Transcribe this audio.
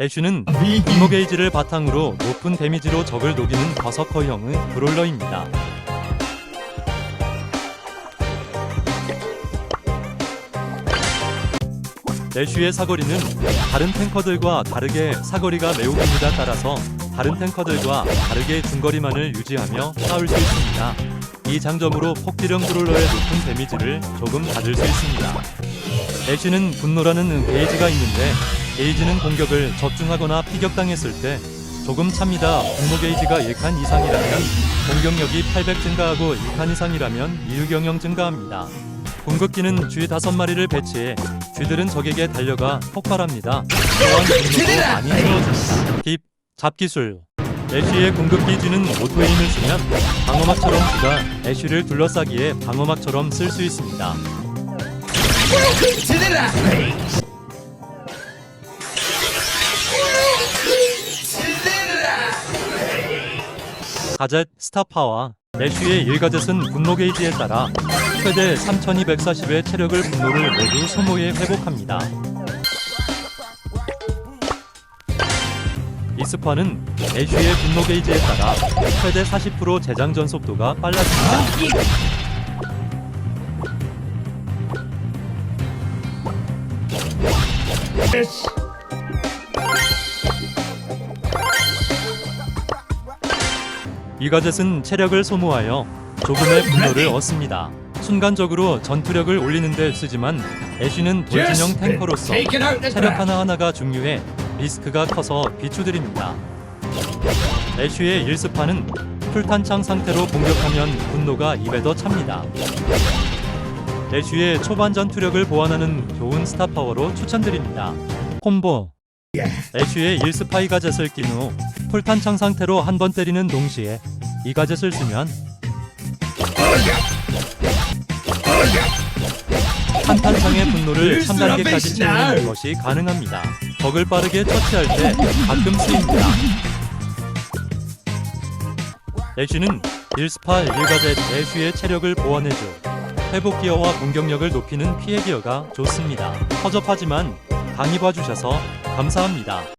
애쉬는 분노 게이지를 바탕으로 높은 데미지로 적을 녹이는 버서커형의 브롤러입니다. 애쉬의 사거리는 다른 탱커들과 다르게 사거리가 매우 깁니다. 따라서 다른 탱커들과 다르게 중거리만을 유지하며 싸울 수 있습니다. 이 장점으로 폭기령 브롤러의 높은 데미지를 조금 받을 수 있습니다. 애쉬는 분노라는 게이지가 있는데 게이지는 공격을 적중하거나 피격당했을 때 조금 찹니다. 분노 게이지가 1칸 이상이라면 공격력이 800 증가하고 2칸 이상이라면 이유경영 증가합니다. 궁극기는 쥐 5마리를 배치해 쥐들은 적에게 달려가 폭발합니다. 또한 분노도 많이 채워줍니다. 팁, 잡기술 애쉬의 궁극기 쥐는 오토에임을 쓰면 방어막처럼 쥐가 애쉬를 둘러싸기에 방어막처럼 쓸 수 있습니다. 가젯, 스타파와 애쉬의 일가젯은 분노 게이지에 따라 최대 3240의 체력을 분노를 모두 소모해 회복합니다. 이스파는 애쉬의 분노 게이지에 따라 최대 40% 재장전 속도가 빨라집니다. 이 가젯은 체력을 소모하여 조금의 분노를 얻습니다. 순간적으로 전투력을 올리는 데 쓰지만 애쉬는 돌진형 탱커로서 체력 하나하나가 중요해 리스크가 커서 비추드립니다. 애쉬의 일스파는 풀탄창 상태로 공격하면 분노가 2배 더 찹니다. 애쉬의 초반 전투력을 보완하는 좋은 스타 파워로 추천드립니다. 콤보 애쉬의 일스파이 가 젯을 낀 후 풀탄창 상태로 한 번 때리는 동시에 이 가젯을 쓰면 한 탄창의 분노를 3단계까지 채우는 것이 가능합니다. 적을 빠르게 처치할 때 가끔 쓰입니다. 애쉬는 1스파 1가젯 애쉬의 체력을 보완해줘 회복 기어와 공격력을 높이는 피해 기어가 좋습니다. 허접하지만 강의 봐주셔서 감사합니다.